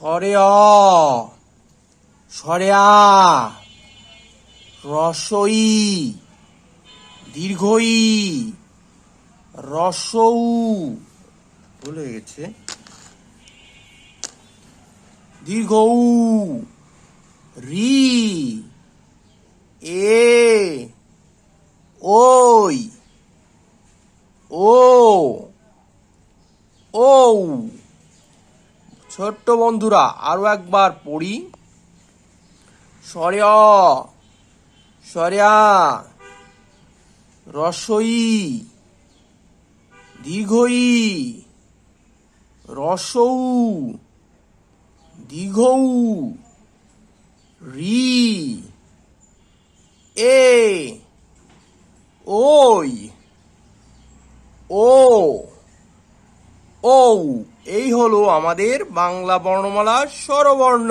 সরে অ সরে আ রসই দীর্ঘই রসৌ, ভুলে গেছে। দীর্ঘ, রি, এ ওই ও ও ছোট্ট বন্ধুরা, আরও একবার পড়ি। সরে অ সরে আ রসই দীর্ঘই রসৌ দীর্ঘৌ রি, এ ওই ও ও এই হলো আমাদের বাংলা বর্ণমালা স্বরবর্ণ।